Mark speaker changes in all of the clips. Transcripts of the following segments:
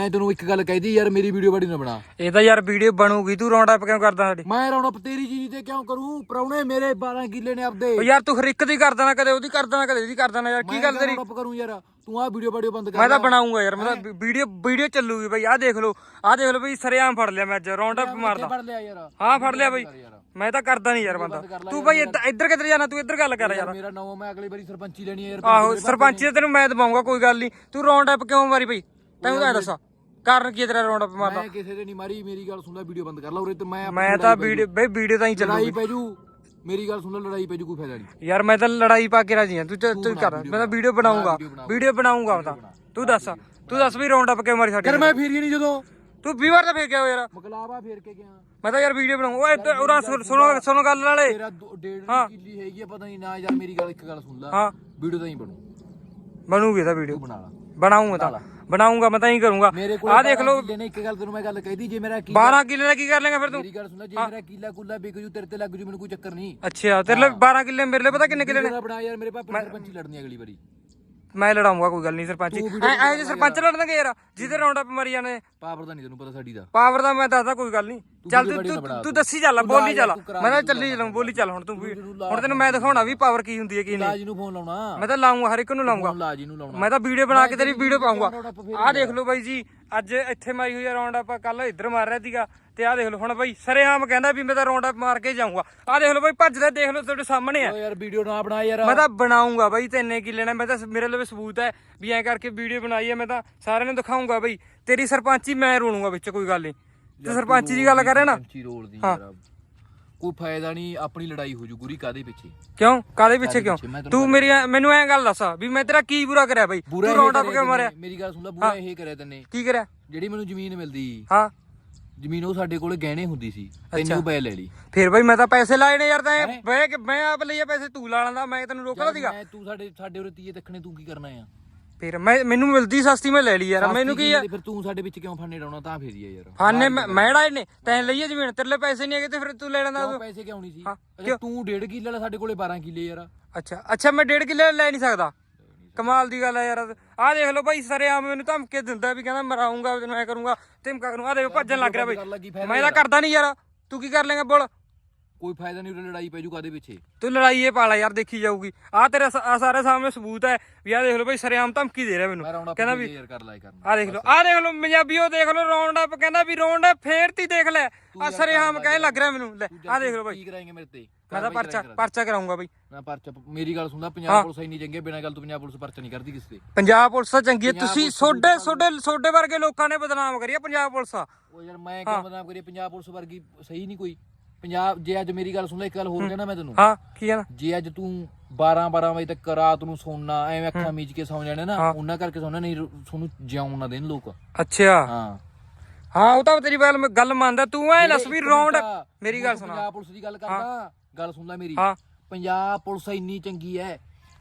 Speaker 1: ਮੈਂ ਤੈਨੂੰ ਇੱਕ ਗੱਲ ਕਹਿਦੀ ਯਾਰ ਮੇਰੀ ਵੀਡੀਓ ਬੜੀ ਨਾ ਬਣਾ।
Speaker 2: ਇਹ ਤਾਂ ਯਾਰ ਵੀਡੀਓ ਬਣੂਗੀ ਤੂੰ ਰੌਂਡ ਅਪ ਕਿਉਂ ਕਰਦਾ ਸਾਡੀ?
Speaker 1: ਮੈਂ ਰੌਣਕ ਤੇਰੀ ਚੀਜ਼ ਤੇ ਕਿਉਂ ਕਰੂੰ? ਪਰੌਣੇ ਮੇਰੇ 12 ਕਿੱਲੇ ਨੇ ਆਪਦੇ।
Speaker 2: ਓ ਯਾਰ ਤੂੰ ਹਰ ਇੱਕ ਦੀ ਕਰਦਾ ਨਾ ਕਦੇ ਉਹਦੀ ਕਰਦਾ ਨਾ ਕਦੇ ਇਹਦੀ ਕਰਦਾ ਨਾ ਯਾਰ ਕੀ ਗੱਲ ਤੇਰੀ?
Speaker 1: ਰੌਣਕ ਕਰੂੰ ਯਾਰ? ਤੂੰ ਆ ਵੀਡੀਓ ਬੜੀ ਬੰਦ ਕਰ
Speaker 2: ਮੈਂ ਤਾਂ ਬਣਾਉਂਗਾ ਯਾਰ ਮੈਂ ਤਾਂ ਵੀਡੀਓ ਵੀਡੀਓ ਚੱਲੂਗੀ ਬਈ ਆਹ ਦੇਖ ਲਓ ਆਹ ਦੇਖ ਲਓ ਬਈ ਸਰੇਆਮ ਫੜ ਲਿਆ ਮੈਂ ਅੱਜ ਰੌਂਡ ਅਪ ਮਾਰਦਾ।
Speaker 1: ਫੜ ਲਿਆ ਯਾਰ।
Speaker 2: ਹਾਂ ਫੜ ਲਿਆ ਬਈ। ਮੈਂ ਤਾਂ ਕਰਦਾ ਨਹੀਂ ਯਾਰ ਬੰਦਾ। ਤੂੰ ਬਈ ਇੱਧ- ਇੱਧਰ ਕਿੱਧਰ ਜਾਣਾ ਤੂੰ ਇੱਧਰ ਗੱਲ ਕਰ ਯਾਰ।
Speaker 1: ਮੇਰਾ ਨਾਮ ਮੈਂ ਅਗਲੀ ਵਾਰੀ ਸਰਪੰਚੀ ਲੈਣੀ ਯਾਰ
Speaker 2: ਆਹੋ ਸਰਪੰਚ ਤੇ ਤੈਨੂੰ ਮੈਂ ਦਵਾਉਂਗਾ ਕੋਈ ਗੱਲ ਨਹੀਂ। ਤੂੰ ਰੌਂਡ ਅਪ ਕਿਉਂ ਮਾਰੀ ਬਈ? ਤੈਨੂੰ ਤਾਂ ਦੱਸਾਂ। ਕਾਰਨ ਕੀ ਹੈ ਤੇਰਾ ਰੌਂਡ ਅਪ ਮਾਰਦਾ
Speaker 1: ਮੈਂ ਕਿਸੇ ਦੇ ਨਹੀਂ ਮਾਰੀ ਮੇਰੀ ਗੱਲ ਸੁਣ ਲੈ ਵੀਡੀਓ ਬੰਦ ਕਰ ਲਾ ਉਰੇ ਤੇ ਮੈਂ ਆਪਣੀ
Speaker 2: ਮੈਂ ਤਾਂ ਵੀਡੀਓ ਬਈ ਵੀਡੀਓ ਤਾਂ ਹੀ ਚੱਲੂਗੀ।
Speaker 1: ਲੜਾਈ ਪੈ ਜੂ। ਮੇਰੀ ਗੱਲ ਸੁਣ ਲੈ ਲੜਾਈ ਪੈ ਜੂ ਕੋਈ ਫਾਇਦਾ ਨਹੀਂ।
Speaker 2: ਯਾਰ ਮੈਂ ਤਾਂ ਲੜਾਈ ਪਾ ਕੇ ਰਾਜੀ ਆ। ਤੂੰ ਤੂੰ ਕਰ। ਮੈਂ ਤਾਂ ਵੀਡੀਓ ਬਣਾਉਂਗਾ ਵੀਡੀਓ ਬਣਾਉਂਗਾ ਮੈਂ ਤਾਂ। ਤੂੰ ਦੱਸ। ਤੂੰ ਦੱਸ ਵੀ ਰੌਂਡ ਅਪ ਕਿਉਂ ਮਾਰੀ ਸਾਡੀ
Speaker 1: ਕਰ ਮੈਂ ਫੇਰੀ ਨਹੀਂ ਜਦੋਂ।
Speaker 2: ਤੂੰ 20 ਵਾਰ ਤਾਂ ਫੇਰ ਗਿਆ ਯਾਰ?
Speaker 1: ਮਕਲਾਵਾ ਫੇਰ ਕੇ ਗਿਆ।
Speaker 2: ਮੈਂ ਤਾਂ ਯਾਰ ਵੀਡੀਓ ਬਣਾਉਂਗਾ ਓਏ ਇੱਧਰ ਉਰਾ ਸੁਣ- ਸੁਣੋ ਸੁਣੋ ਗੱਲ ਨਾਲੇ।
Speaker 1: ਤੇਰਾ ਦੋ- ਡੇਢ ਕਿੱਲੀ ਹੈਗੀ ਆ ਪਤਾ ਨਹੀਂ ਨਾ ਯਾਰ ਮੇਰੀ ਗੱਲ ਇੱਕ ਗੱਲ ਸੁਣ ਲੈ।
Speaker 2: ਹਾਂ।
Speaker 1: ਵੀਡੀਓ ਤਾਂ ਹੀ ਬਣੂ।
Speaker 2: ਬਣੂਗੀ ਤਾਂ ਵੀਡੀਓ।
Speaker 1: ਤੂੰ ਬਣਾ ਲਾ।
Speaker 2: ਬਣਾਉਂਗਾ ਤਾਂ। ਬਣਾਉਂਗਾ ਮੈਂ ਤਾਂ ਹੀ ਕਰੂੰਗਾ। ਆਹ ਦੇਖ ਲਓ।
Speaker 1: ਨੇ ਇੱਕ ਗੱਲ ਤੈਨੂੰ ਮੈਂ ਗੱਲ ਕਹਿਦੀ ਜੇ ਮੇਰਾ ਕੀ
Speaker 2: 12 ਕਿੱਲੇ ਦਾ ਕੀ ਕਰ ਲੇਗਾ ਫਿਰ ਤੂੰ?
Speaker 1: ਮੇਰੀ ਗੱਲ ਸੁਣ ਜੇ ਮੇਰਾ ਕੀਲਾ ਕੁੱਲਾ ਵਿਕ ਜੂ ਤੇਰੇ ਤੇ ਲੱਗ ਜੂ ਮੈਨੂੰ ਕੋਈ ਚੱਕਰ ਨਹੀਂ।
Speaker 2: ਅੱਛਾ ਤੇਰੇ ਲਈ 12 ਕਿੱਲੇ ਮੇਰੇ ਲਈ ਪਤਾ ਕਿੰਨੇ ਕਿੱਲੇ ਨੇ?
Speaker 1: ਬਣਾ ਯਾਰ ਮੇਰੇ ਪਾਪਾ ਸਰਪੰਚੀ ਲੜਨੀ ਅਗਲੀ ਵਾਰੀ।
Speaker 2: ਮੈਂ ਲੜਾਉਂਗਾ ਕੋਈ ਗੱਲ ਨਹੀਂ ਸਰਪੰਚ। ਐ ਜੇ ਸਰਪੰਚ ਲੜਨਗੇ ਯਾਰ ਜਿਹਦੇ ਰੌਂਡ ਅਪ ਮਰੀ ਜਾਣੇ।
Speaker 1: ਪਾਵਰ ਦਾ ਨਹੀਂ ਤੈਨੂੰ ਪਤਾ ਸਾਡੀ ਦਾ।
Speaker 2: ਪਾਵਰ ਦਾ ਮੈਂ ਦੱਸਦਾ ਕੋਈ ਗੱਲ ਨਹੀਂ। ਚੱਲ ਤੂੰ ਤੂੰ ਦੱਸੀ ਚੱਲ ਬੋਲੀ ਚੱਲ। ਮੈਂ ਤਾਂ ਚੱਲੀ ਚੱਲਾਂ ਬੋਲੀ ਚੱਲ ਹੁਣ ਤੂੰ ਹੁਣ ਤੈਨੂੰ ਮੈਂ ਦਿਖਾਉਣਾ ਵੀ ਪਾਵਰ ਕੀ ਹੁੰਦੀ ਹੈ ਕੀ ਨਹੀਂ।
Speaker 1: ਲਾਜ ਨੂੰ ਫੋਨ ਲਾਉਣਾ।
Speaker 2: ਮੈਂ ਤਾਂ ਲਾਉਂਗਾ ਹਰ ਇੱਕ ਨੂੰ ਲਾਉਂਗਾ
Speaker 1: ਲਾਜ ਨੂੰ ਲਾਉਣਾ।
Speaker 2: ਮੈਂ ਤਾਂ ਵੀਡੀਓ ਬਣਾ ਕੇ ਤੇਰੀ ਵੀਡੀਓ ਪਾਉਂਗਾ ਆਹ ਦੇਖ ਲਓ ਬਾਈ ਜੀ। ਅੱਜ ਇੱਥੇ ਮਾਰੀ ਹੋਈ ਆ ਰੌਂਡ ਅਪ ਕੱਲ ਇੱਧਰ ਮਾਰ ਰਿਹਾ ਸੀਗਾ ਤੇ ਆਹ ਦੇਖ ਲਓ ਹੁਣ ਬਾਈ ਸਰੇਆਮ ਕਹਿੰਦਾ ਵੀ ਮੈਂ ਤਾਂ ਰੌਂਡ ਅਪ ਮਾਰ ਕੇ ਜਾਊਂਗਾ। ਆਹ ਦੇਖ ਲਓ ਬਾਈ ਭੱਜਦਾ ਦੇਖ ਲਓ ਤੁਹਾਡੇ ਸਾਹਮਣੇ ਆ।
Speaker 1: ਓ ਯਾਰ ਵੀਡੀਓ ਨਾ ਬਣਾ ਯਾਰ।
Speaker 2: ਮੈਂ ਤਾਂ ਬਣਾਉਂਗਾ ਬਾਈ ਤੈਨੇ ਕੀ ਲੈਣਾ ਮੈਂ ਤਾਂ ਮੇਰੇ ਲਈ ਸਬੂਤ ਹੈ ਵੀ ਐਂ ਕਰਕੇ ਵੀਡੀਓ ਬਣਾਈ ਹੈ ਮੈਂ ਤਾਂ ਸਾਰਿਆਂ ਨੂੰ ਦਿਖਾਉਂਗਾ ਬਾਈ। ਤੇਰੀ ਸਰਪੰਚੀ ਮੈਂ ਰੋਣੂਗਾ ਵਿੱਚ ਕੋਈ ਗੱਲ ਨਹੀਂ ਤੂੰ ਸਰਪੰਚੀ ਦੀ ਗੱਲ ਕਰ ਰਿਹਾ ਨਾ।
Speaker 1: ਪੰਚੀ ਰੋਲ ਦੀ ਯਾਰ ਕੋਈ ਫਾਇਦਾ ਨਹੀਂ ਆਪਣੀ ਲੜਾਈ ਹੋ ਜੂ ਗੁਰੀ ਕਾਦੇ ਪਿੱਛੇ?
Speaker 2: ਕਿਉਂ? ਕਾਦੇ ਪਿੱਛੇ ਕਿਉਂ?
Speaker 1: ਮੈਂ
Speaker 2: ਤੂੰ ਮੇਰੀ ਮੈਨੂੰ ਐਂ ਗੱਲ ਦੱਸ ਵੀ ਮੈਂ ਤੇਰਾ ਕੀ ਬੁਰਾ ਕਰਿਆ ਬਾਈ? ਤੂੰ ਰੌਂਡ ਅਪ ਕਿਉਂ ਮਾਰਿਆ?
Speaker 1: ਮੇਰੀ ਗੱਲ ਸੁਣ ਲੈ ਬੁਰਾ ਇਹ ਕਰਿਆ ਤੈਨੇ।
Speaker 2: ਕੀ ਕਰਿਆ?
Speaker 1: ਜਿਹੜੀ ਮੈਨੂੰ ਜ਼ਮੀਨ ਮਿਲਦੀ
Speaker 2: ਹਾਂ।
Speaker 1: ਜ਼ਮੀਨ ਉਹ ਸਾਡੇ ਕੋਲੇ ਗਹਿਣੇ ਹੁੰਦੀ ਸੀ ਤੈਨੂੰ ਪੈ ਲੈ ਲਈ।
Speaker 2: ਫੇਰ ਬਾਈ ਮੈਂ ਤਾਂ ਪੈਸੇ ਲਾਏ ਨੇ ਯਾਰ ਤਾਂ ਕੇ ਮੈਂ ਆਪ ਲਈਏ ਪੈਸੇ ਤੂੰ ਲਾ ਲੈਂਦਾ ਮੈਂ ਤੈਨੂੰ ਰੋਕਦਾ ਸੀਗਾ।
Speaker 1: ਮੈਂ ਤੂੰ ਸਾਡੇ ਸਾਡੇ ਉਰੇ ਤੀਏ ਦੇਖਣੇ ਤੂੰ ਕੀ ਕਰਨਾ ਆ?
Speaker 2: ਫੇਰ ਮੈਂ ਮੈਨੂੰ ਮਿਲਦੀ ਸਸਤੀ ਮੈਂ ਲੈ ਲਈ ਯਾਰ। ਮੈਨੂੰ ਕੀ ਆ?
Speaker 1: ਫਿਰ ਤੂੰ ਸਾਡੇ ਵਿੱਚ ਕਿਉਂ ਫਾਨੇ ਡਾਉਣਾ ਤਾਂ ਫੇਰੀ ਆ ਯਾਰ।
Speaker 2: ਫਾਨੇ ਮੈੜਾ ਨੇ ਤੈਂ ਲਈਏ ਜ਼ਮੀਨ। ਤੇਰੇ ਲਈ ਪੈਸੇ ਨਹੀਂ ਹੈਗੇ ਤੇ ਫਿਰ ਤੂੰ ਲੈ ਲੈਂਦਾ
Speaker 1: ਕਿਉਂ ਪੈਸੇ ਕਿਉਂ ਨਹੀਂ ਸੀ? ਅੱਛਾ ਤੂੰ 1.5 ਕਿੱਲੇ ਵਾਲਾ ਸਾਡੇ ਕੋਲੇ 12 ਕਿੱਲੇ ਯਾਰ।
Speaker 2: ਅੱਛਾ ਅੱਛਾ ਮੈਂ 1.5 ਕਿੱਲੇ ਲੈ ਨਹੀਂ ਸਕਦਾ। ਕਮਾਲ ਦੀ ਗੱਲ ਹੈ ਯਾਰ। ਆਹ ਦੇਖ ਲਓ ਭਾਈ ਸਰੇ ਆਮ ਮੈਨੂੰ ਧਮਕੇ ਦਿੰਦਾ ਵੀ ਕਹਿੰਦਾ ਮਰਾਉਂਗਾ ਤੈਨੂੰ ਐ ਕਰੂੰਗਾ ਧਮਕਾ ਕਰੂੰਗਾ। ਆਹ ਦੇਖ ਭੱਜਣ ਲੱਗ ਰਿਹਾ ਬਈ ਮੈਂ ਤਾਂ ਕਰਦਾ ਨਹੀਂ ਯਾਰ। ਤੂੰ ਕੀ ਕਰ ਲੇਗਾ ਬੋਲ।
Speaker 1: ਕੋਈ ਫਾਇਦਾ ਨਹੀਂ ਉਰੇ ਲੜਾਈ ਪੈ ਜੂ ਕਾਦੇ ਪਿੱਛੇ?
Speaker 2: ਤੂੰ ਲੜਾਈ ਇਹ ਪਾਲਾ ਯਾਰ ਦੇਖੀ ਜਾਊਗੀ। ਆਹ ਤੇਰੇ ਸਾਰੇ ਸਾਹਮਣੇ ਸਬੂਤ ਹੈ ਵੀ ਆਹ ਦੇਖ ਲਓ ਭਾਈ ਸਰੇ ਆਮ ਧਮਕੀ ਦੇ ਰਿਹਾ ਮੈਨੂੰ। ਕਹਿੰਦਾ ਵੀ
Speaker 1: ਯਾਰ ਕਰ ਲਾਈ ਕਰਨਾ।
Speaker 2: ਆਹ ਦੇਖ ਲਓ ਆਹ ਦੇਖ ਲਓ ਪੰਜਾਬੀ ਉਹ ਦੇਖ ਲਓ ਰੌਂਡ ਅਪ ਕਹਿੰਦਾ ਵੀ ਰੌਂਡ ਅਪ ਫੇਰ ਤੀ ਦੇਖ ਲੈ। ਆਹ ਸਰੇ ਆਮ ਕਹਿਣ ਲੱਗ ਰਿਹਾ ਮੈਨੂੰ। ਲੈ ਆਹ ਦੇਖ ਲਓ ਭਾਈ।
Speaker 1: ਕੀ ਕਰਾਂਗੇ ਮੇਰੇ ਤੇ?
Speaker 2: ਮੈਂ ਤਾਂ ਪਰਚਾ ਪਰਚਾ ਕਰਾਉਂਗਾ ਭਾਈ।
Speaker 1: ਨਾ ਪਰਚਾ ਮੇਰੀ ਗੱਲ ਸੁਣਦਾ ਪੰਜਾਬ ਪੁਲਿਸ ਇੰਨੀ ਚੰਗੀ ਬਿਨਾਂ ਗੱਲ ਤੋਂ ਪੰਜਾਬ ਪੁਲਿਸ ਪਰਚਾ ਨਹੀਂ ਕਰਦੀ ਕਿਸੇ ਤੇ।
Speaker 2: ਪੰਜਾਬ ਪੁਲਿਸ ਤਾਂ ਚੰਗੀ ਹੈ। ਤੁਸੀਂ ਸੋਡੇ ਸੋਡੇ ਸੋਡੇ ਵਰਗੇ ਲੋਕਾਂ ਨੇ ਬਦਨਾਮ ਕਰੀ ਹੈ ਪੰਜਾਬ ਪੁਲਿਸ
Speaker 1: ਉਹ ਯਾਰ ਮੈਂ ਕਿਉਂ ਬਦਨਾਮ ਕਰੀ ਪੰਜਾਬ ਪੁਲਿਸ ਵਰਗੀ ਸਹੀ ਨਹੀਂ ਕੋਈ। ਪੰਜਾਬ ਜੇ ਅੱਜ ਮੇਰੀ ਗੱਲ ਸੁਣ ਲੈ ਇੱਕ ਗੱਲ ਹੋਰ ਕਹਿਣਾ ਮੈਂ ਤੈਨੂੰ।
Speaker 2: ਹਾਂ ਕੀ ਕਹਿਣਾ?
Speaker 1: ਜੇ ਅੱਜ ਤੂੰ 12 12 ਵਜੇ ਤੱਕ ਰਾਤ ਨੂੰ ਸੌਣਾ ਐਵੇਂ ਅੱਖਾਂ ਮੀਚ ਕੇ ਸੌਂ ਜਾਣੇ ਨਾ ਉਹਨਾਂ ਕਰਕੇ ਸੌਣਾ ਨਹੀਂ ਤੁਹਾਨੂੰ ਜਿਉਣ ਨਾ ਦੇਣ ਲੋਕ।
Speaker 2: ਅੱਛਾ।
Speaker 1: ਹਾਂ।
Speaker 2: ਹਾਂ ਉਹ ਤਾਂ ਤੇਰੀ ਗੱਲ ਮੈਂ ਗੱਲ ਮੰਨਦਾ ਤੂੰ ਐ ਲਸ ਵੀ ਰੌਂਡ ਮੇਰੀ ਗੱਲ ਸੁਣਾ।
Speaker 1: ਪੰਜਾਬ ਪੁਲਿਸ ਦੀ ਗੱਲ ਕਰਦਾ ਗੱਲ ਸੁਣ ਲੈ ਮੇਰੀ। ਪੰਜਾਬ ਪੁਲਿਸ ਇੰਨੀ ਚੰਗੀ ਹੈ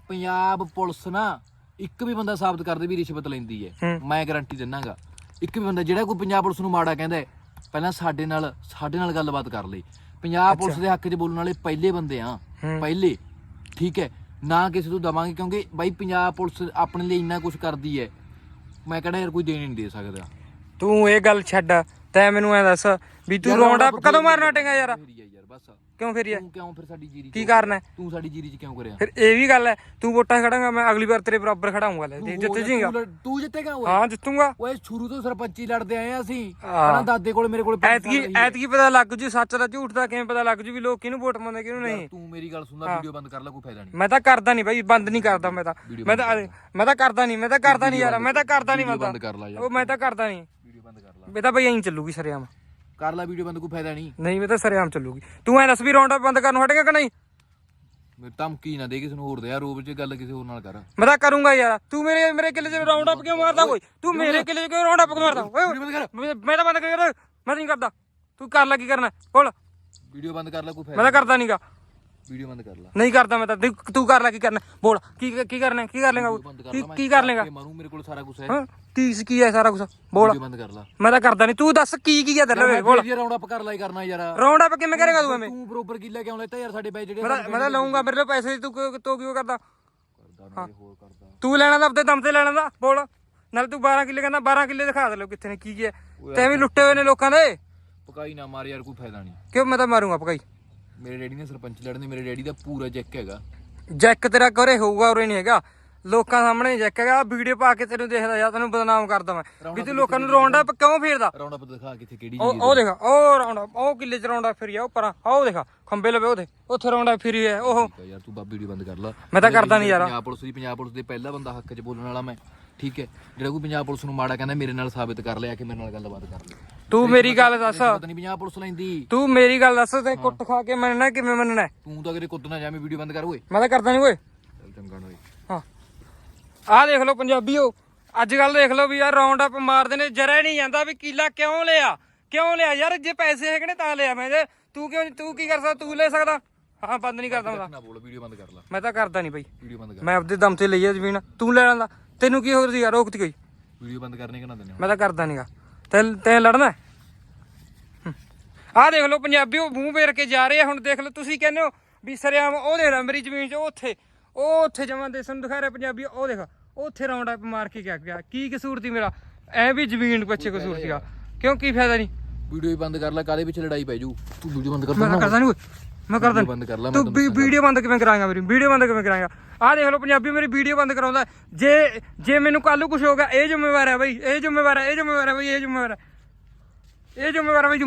Speaker 1: ਪੰਜਾਬ ਪੁਲਿਸ ਨਾ ਇੱਕ ਵੀ ਬੰਦਾ ਸਾਬਤ ਕਰਦੇ ਵੀ ਰਿਸ਼ਵਤ ਲੈਂਦੀ ਹੂੰ। ਮੈਂ ਗਾਰੰਟੀ ਦਿੰਨਾਗਾ। ਇੱਕ ਵੀ ਬੰਦਾ ਜਿਹੜਾ ਕੋਈ ਪੰਜਾਬ ਪੁਲਿਸ ਨੂੰ ਮਾੜਾ ਕਹਿੰਦਾ ਪਹਿਲਾਂ ਸਾਡੇ ਨਾਲ ਸਾਡੇ ਨਾਲ ਗੱਲਬਾਤ ਕਰ ਲਈ ਪੰਜਾਬ ਪੁਲਿਸ ਦੇ ਹੱਕ 'ਚ ਬੋਲਣ ਵਾਲੇ ਪਹਿਲੇ ਬੰਦੇ ਆ। ਪਹਿਲੇ ਠੀਕ ਹੈ ਨਾ ਕਿਸੇ ਤੋਂ ਦਵਾਂਗੇ ਕਿਉਂਕਿ ਬਾਈ ਪੰਜਾਬ ਪੁਲਿਸ ਆਪਣੇ ਲਈ ਇੰਨਾ ਕੁਝ ਕਰਦੀ ਹੈ ਮੈਂ ਕਹਿੰਦਾ ਯਾਰ ਕੋਈ ਦੇਣ ਨਹੀਂ ਦੇ ਸਕਦਾ।
Speaker 2: ਤੂੰ ਇਹ ਗੱਲ ਛੱਡ ਤੈਂ ਮੈਨੂੰ ਐ ਦੱਸ ਵੀ ਤੂੰ ਰੌਂਡ ਅਪ ਕਦੋਂ ਮਾਰਨਾ ਟੇਗਾ ਯਾਰ?
Speaker 1: ਬਸ
Speaker 2: ਕਿਉਂ ਫੇਰੀ ਆ
Speaker 1: ਤੂੰ ਕਿਉਂ ਫਿਰ ਸਾਡੀ ਜੀਰੀ
Speaker 2: ਕੀ
Speaker 1: ਚ-
Speaker 2: ਕਰਨਾ ਹੈ?
Speaker 1: ਤੂੰ ਸਾਡੀ ਜੀਰੀ 'ਚ ਕਿਉਂ ਕਰਿਆ
Speaker 2: ਫਿਰ ਇਹ ਵੀ ਗੱਲ ਹੈ ਤੂੰ ਵੋਟਾਂ ਖੜਾਂਗਾ ਮੈਂ ਅਗਲੀ ਵਾਰ ਤੇਰੇ ਬਰਾਬਰ ਖੜਾਉਂਗਾ ਲੈ ਦੇ ਜਿੱਤ ਜੀਗਾ
Speaker 1: ਤੂੰ ਲੜ- ਤੂੰ ਜਿੱਤੇਗਾ ਓਏ
Speaker 2: ਹਾਂ ਜਿੱਤੂਗਾ
Speaker 1: ਓਏ ਸ਼ੁਰੂ ਤੋਂ ਸਰਪੰਚੀ ਲੜਦੇ ਆਏ ਆ ਅਸੀਂ
Speaker 2: ਹਾਂ।
Speaker 1: ਹਨਾ ਦਾਦੇ ਕੋਲ ਮੇਰੇ ਕੋਲ ਪੰਜ
Speaker 2: ਐਤਕੀ
Speaker 1: ਸਾਲ ਰਹੀ ਹੈ।
Speaker 2: ਐਤਕੀ ਪਤਾ ਲੱਗ ਜੂ ਸੱਚ ਦਾ ਝੂਠ ਦਾ ਕਿਵੇਂ ਪਤਾ ਲੱਗ ਜੂ ਵੀ ਲੋਕ ਕਿਹਨੂੰ ਵੋਟ ਪਾਉਂਦੇ ਕਿਹਨੂੰ ਨਹੀਂ।
Speaker 1: ਤੂੰ ਮੇਰੀ ਗੱਲ ਸੁਣਦਾ ਵੀਡੀਓ ਬੰਦ ਕਰ ਲੈ ਕੋਈ ਫਾਇਦਾ ਨਹੀਂ।
Speaker 2: ਮੈਂ ਤਾਂ ਕਰਦਾ ਨਹੀਂ ਬਾਈ ਬੰਦ ਨਹੀਂ ਕਰਦਾ ਮੈਂ ਤਾਂ। ਮੈਂ ਤਾਂ ਮੈਂ ਤਾਂ ਕਰਦਾ ਨਹੀਂ ਮੈਂ ਤਾਂ ਕਰਦਾ ਨਹੀਂ ਯਾਰ ਮੈਂ ਤਾਂ ਕਰਦਾ ਨਹੀਂ ਮੈਂ
Speaker 1: ਵੀਡੀਓ
Speaker 2: ਤਾਂ।
Speaker 1: ਬੰਦ ਕਰ ਲੈ ਯਾਰ।
Speaker 2: ਉਹ ਮੈਂ ਤਾਂ ਕਰਦਾ ਨਹੀਂ।
Speaker 1: ਵੀਡੀਓ ਬੰਦ ਕਰ ਲੈ।
Speaker 2: ਇਹ ਤਾਂ ਬਈ ਐਂ ਚੱਲੂਗੀ ਸਰਿਆਮ।
Speaker 1: ਕਰ ਲੈ ਵੀਡੀਓ ਬੰਦ ਕੋਈ ਫਾਇਦਾ ਨਹੀਂ।
Speaker 2: ਨਹੀਂ ਮੈਂ ਤਾਂ ਸਰਿਆਮ ਚੱਲੂਗੀ। ਤੂੰ ਐ ਦੱਸ ਵੀ ਰੌਂਡ ਅਪ ਬੰਦ ਕਰਨ ਨੂੰ ਹਟੇਗਾ ਕਿ ਨਹੀਂ?
Speaker 1: ਮੇਰੇ ਧਮਕੀ ਨਾ ਦੇ ਕਿਸੇ ਨੂੰ ਹੋਰ ਦੇ ਯਾਰ ਰੂਪ 'ਚ ਗੱਲ ਕਿਸੇ ਹੋਰ ਨਾਲ ਕਰ।
Speaker 2: ਮੈਂ ਤਾਂ ਕਰੂੰਗਾ ਯਾਰ। ਤੂੰ ਮੇਰੇ ਮੇਰੇ ਕਿੱਲੇ 'ਚ ਰਾਉਂਡ ਅਪ ਕਿਉਂ ਮਾਰਦਾ ਕੋਈ? ਤੂੰ ਮੇਰੇ ਕਿੱਲੇ 'ਚ ਕਿਉਂ ਰਾਉਂਡ ਅਪ ਕਿਉਂ ਮਾਰਦਾ? ਓਏ
Speaker 1: ਵੀਡੀਓ ਬੰਦ ਕਰ।
Speaker 2: ਮੈਂ ਮੈਂ ਤਾਂ ਬੰਦ ਕਰ ਮੈਂ ਨਹੀਂ ਕਰਦਾ। ਤੂੰ ਕਰ ਲੈ ਕੀ ਕਰਨਾ ਬੋਲ।
Speaker 1: ਵੀਡੀਓ ਬੰਦ ਕਰ ਲੈ ਕੋਈ
Speaker 2: ਮੈਂ
Speaker 1: ਫਾਇਦਾ
Speaker 2: ਤਾਂ ਕਰਦਾ ਨਹੀਂਗਾ
Speaker 1: ਵੀਡੀਓ ਬੰਦ ਕਰ ਲੈ।
Speaker 2: ਨਹੀਂ ਕਰਦਾ ਮੈਂ ਤਾਂ। ਦੇਖ, ਤੂੰ ਕਰ ਲੈ ਕੀ ਕਰਨਾ? ਬੋਲ ਕੀ ਕੀ ਕਰਨਾ? ਕੀ ਕਰ ਲੇਗਾ
Speaker 1: ਬੰਦ ਕਰ
Speaker 2: ਕੀ
Speaker 1: ਲੈ ਮੈਂ
Speaker 2: ਕੀ ਕਰ ਲੇਗਾ?
Speaker 1: ਮਾਰੂ ਮੇਰੇ ਕੋਲ ਸਾਰਾ ਕੁਝ ਹੈ।
Speaker 2: ਹਾਂ ਕੀ ਕੀ ਹੈ ਸਾਰਾ ਕੁਝ ਬੋਲ।
Speaker 1: ਵੀਡੀਓ ਬੰਦ ਕਰ ਲੈ।
Speaker 2: ਮੈਂ ਤਾਂ ਕਰਦਾ ਨਹੀਂ। ਤੂੰ ਦੱਸ ਕੀ ਕੀ ਹੈ ਤੇਰੇ ਲਵੇ ਬੋਲ।
Speaker 1: ਰਾਉਂਡ ਅਪ ਕਰ ਲੈ ਕਰਨਾ ਯਾਰ।
Speaker 2: ਰਾਉਂਡ ਅਪ ਕਿਵੇਂ ਕਰੇਗਾ ਤੂੰ ਐਵੇਂ?
Speaker 1: ਤੂੰ ਬਰੋਬਰ ਕਿੱਲਾ ਕਿਉਂ ਲੈਤਾ ਯਾਰ ਸਾਡੇ ਬਾਈ ਜਿਹੜੇ
Speaker 2: ਮੈਂ ਤਾਂ ਮੈਂ ਤਾਂ ਲਊਂਗਾ ਮੇਰੇ ਲਈ ਪੈਸੇ। ਤੂੰ ਕਿਉਂ- ਤੂੰ ਕਿਉਂ ਕਰਦਾ?
Speaker 1: ਕਰਦਾ ਨਾ ਇਹ ਹੋਰ ਕਰਦਾ।
Speaker 2: ਤੂੰ ਲੈਣਾ ਤਾਂ ਆਪਦੇ ਦਮ ਤੇ ਲੈਣਾ ਦਾ ਬੋਲ। ਨਾਲ ਤੂੰ 12 ਕਿੱਲੇ ਕਹਿੰਦਾ 12 ਕਿੱਲੇ ਦਿਖਾ ਦੇ ਲੋ ਕਿੱਥੇ ਨੇ ਕੀ ਕੀ ਹੈ। ਤੇ ਐਵੇਂ ਲੁੱਟੇ ਹੋਏ ਨੇ ਲੋਕਾਂ ਦੇ।
Speaker 1: ਪਕਾਈ ਨਾ ਮਾਰ ਯਾਰ ਕੋਈ ਫਾਇਦਾ ਨਹੀਂ।
Speaker 2: ਕਿਉਂ? ਮੈਂ ਤਾਂ ਮਾਰੂੰਗਾ ਪਕਾਈ।
Speaker 1: ਮੇਰੇ ਡੈਡੀ ਨੇ ਸਰਪੰਚ ਲੜਨੇ ਮੇਰੇ ਡੈਡੀ ਦਾ ਪੂਰਾ ਚੈੱਕ ਹੈਗਾ।
Speaker 2: ਜੈਕ ਤੇਰਾ ਕਰੇ ਹੋਊਗਾ ਉਰੇ ਨਹੀਂ ਹੈਗਾ। ਲੋਕਾਂ ਸਾਹਮਣੇ ਜੈਕ ਹੈਗਾ ਵੀਡੀਓ ਪਾ ਕੇ ਤੈਨੂੰ ਦੇਖਦਾ ਜਾਂ ਤੈਨੂੰ ਬਦਨਾਮ ਕਰਦਾ ਮੈਂ ਵੀ ਤੂੰ ਲੋਕਾਂ ਨੂੰ ਰੌਂਡ ਅਪ ਕਿਉਂ ਫੇਰਦਾ?
Speaker 1: ਰਾਉਂਡ ਅਪ ਦਿਖਾ ਕਿੱਥੇ ਕਿਹੜੀ
Speaker 2: ਉਹ ਉਹ ਦੇਖਾ ਉਹ ਰੌਂਡ ਉਹ ਕਿੱਲੇ ਚ ਰੌਂਡ ਫਿਰੀ ਆ ਉਹ ਪਰਾਂ ਉਹ ਦੇਖਾ ਖੰਬੇ ਲਵੇ ਉਹਦੇ ਉੱਥੇ ਰੌਂਡ ਫਿਰੀ ਹੈ ਉਹ।
Speaker 1: ਯਾਰ ਤੂੰ ਬਾਬੀ ਵੀਡੀਓ ਬੰਦ ਕਰ ਲਾ।
Speaker 2: ਮੈਂ ਤਾਂ ਕਰਦਾ ਨਹੀਂ ਯਾਰ।
Speaker 1: ਪੰਜਾਬ ਪੁਲਿਸ ਦੀ ਪੰਜਾਬ ਪੁਲਿਸ ਦੇ ਪਹਿਲਾ ਬੰਦਾ ਹੱਕ 'ਚ ਬੋਲਣ ਵਾਲਾ ਮੈਂ। ਠੀਕ ਹੈ। ਜਿਹੜਾ ਕੋਈ ਪੰਜਾਬ ਪੁਲਿਸ ਨੂੰ ਮਾੜਾ ਕਹਿੰਦਾ ਮੇਰੇ ਨਾਲ ਸਾਬਿਤ ਕਰ ਲਿਆ ਕਿ ਮੇਰੇ ਨਾਲ ਗੱਲਬਾਤ ਕਰ ਲੈ
Speaker 2: ਤੂੰ ਮੇਰੀ ਗੱਲ ਦੱਸ।
Speaker 1: ਪਤਾ ਨਹੀਂ ਪੰਜਾਬ ਪੁਲਿਸ ਲੈਂਦੀ।
Speaker 2: ਤੂੰ ਮੇਰੀ ਗੱਲ ਦੱਸ ਤੇ ਕੁੱਟ ਖਾ ਕੇ ਮੰਨਣਾ ਕਿਵੇਂ ਮੰਨਣਾ? ਹੈ?
Speaker 1: ਤੂੰ ਤਾਂ ਕਿਤੇ ਕੁੱਦ ਨਾ ਜਾਵੇਂ ਵੀਡੀਓ ਬੰਦ ਕਰ ਓਏ।
Speaker 2: ਮੈਂ ਤਾਂ ਕਰਦਾ ਨਹੀਂ ਓਏ।
Speaker 1: ਚੱਲ ਚੰਗਾ ਨਾ ਓਏ।
Speaker 2: ਹਾਂ। ਆਹ ਦੇਖ ਲਓ ਪੰਜਾਬੀਓ ਅੱਜ ਕੱਲ ਦੇਖ ਲਓ ਵੀ ਯਾਰ ਰਾਉਂਡ ਅਪ ਮਾਰਦੇ ਨੇ ਜਰਾ ਨਹੀਂ ਜਾਂਦਾ ਵੀ ਕੀਲਾ ਕਿਉਂ ਲਿਆ? ਕਿਉਂ ਲਿਆ? ਯਾਰ ਜੇ ਪੈਸੇ ਹੈਗੇ ਨੇ ਤਾਂ ਲਿਆ ਮੈਂ ਜੇ। ਤੂੰ ਕਿਉਂ ਤੂੰ ਕੀ ਕਰ ਸਕਦਾ? ਤੂੰ ਲੈ ਸਕਦਾ? ਹਾਂ ਬੰਦ ਨਹੀਂ ਕਰਦਾ ਹੁੰਦਾ।
Speaker 1: ਨਾ ਬੋਲ ਵੀਡੀਓ ਬੰਦ ਕਰ ਲਾ।
Speaker 2: ਮੈਂ ਤਾਂ ਕਰਦਾ ਨਹੀਂ ਬਈ।
Speaker 1: ਵੀਡੀਓ ਬੰਦ ਕਰ
Speaker 2: ਮੈਂ ਆਪਦੇ ਦਮ ਤੇ ਲਈ ਆ ਜ਼ਮੀਨ। ਤੂੰ ਲੈ ਲੈਂਦਾ। ਤੈਨੂੰ ਕੀ ਹੋ ਰਹੀ ਯਾਰ ਰੋਕਤੀ ਕੋਈ?
Speaker 1: ਵੀਡੀਓ ਬੰਦ ਕਰਨੇ ਕਿ ਨਾ
Speaker 2: ਮੈਂ ਤਾਂ ਕਰਦਾ ਨਹੀਂਗਾ ਤੈਂ ਤੈਂ ਲੜਨਾ? ਆਹ ਦੇਖ ਲਓ ਪੰਜਾਬੀ ਉਹ ਮੂੰਹ ਫੇਰ ਕੇ ਜਾ ਰਹੇ ਆ। ਹੁਣ ਦੇਖ ਲਓ ਤੁਸੀਂ ਕਹਿੰਦੇ ਹੋ ਵੀ ਸਰਿਆਮ ਉਹ ਦੇਖ ਲੈ ਮੇਰੀ ਜ਼ਮੀਨ 'ਚ ਉਹ ਉੱਥੇ ਉਹ ਉੱਥੇ ਜਮਾਂ ਦੇ ਸਾਨੂੰ ਦਿਖਾ ਰਿਹਾ ਪੰਜਾਬੀ ਉਹ ਦੇਖ ਉੱਥੇ ਰਾਉਂਡ ਅਪ ਮਾਰ ਕੇ ਗਿਆ ਗਿਆ। ਕੀ ਕਸੂਰ ਸੀ ਮੇਰਾ? ਐ ਵੀ ਜ਼ਮੀਨ ਪਿੱਛੇ ਕਸੂਰ ਸੀਗਾ। ਕਿਉਂ ਕੀ ਫਾਇਦਾ ਨਹੀਂ
Speaker 1: ਵੀਡੀਓ ਹੀ ਬੰਦ ਕਰ ਲੈ ਕਾਦੇ ਪਿੱਛੇ ਲੜਾਈ ਪੈ ਜੂ? ਤੂੰ ਵੀਡੀਓ ਬੰਦ ਕਰ
Speaker 2: ਮੈਂ ਕਰਦਾ ਨਹੀਂ ਮੈਂ ਕਰਦਾ
Speaker 1: ਬੰਦ ਕਰ ਲੈ
Speaker 2: ਤੂੰ ਵੀਡੀਓ ਬੰਦ ਕਿਵੇਂ ਕਰਾਂਗਾ ਮੇਰੀ ਵੀਡੀਓ ਬੰਦ ਕਿਵੇਂ ਕਰਾਂਗਾ ਆਹ ਦੇਖ ਲਓ ਪੰਜਾਬੀ ਮੇਰੀ ਵੀਡੀਓ ਬੰਦ ਕਰਾਉਂਦਾ। ਜੇ ਜੇ ਮੈਨੂੰ ਕੱਲ ਨੂੰ ਕੁਝ ਹੋ ਗਿਆ ਇਹ ਜ਼ਿੰਮੇਵਾਰ ਹੈ ਬਈ ਇਹ ਜ਼ਿੰਮੇਵਾਰ ਹੈ ਇਹ ਜ਼ਿੰਮੇਵਾਰ ਹੈ ਬਈ ਇਹ ਜ਼ਿੰਮੇਵਾਰ ਹੈ। ਇਹ ਜ਼ਿੰਮੇਵਾਰ ਹੈ ਬਈ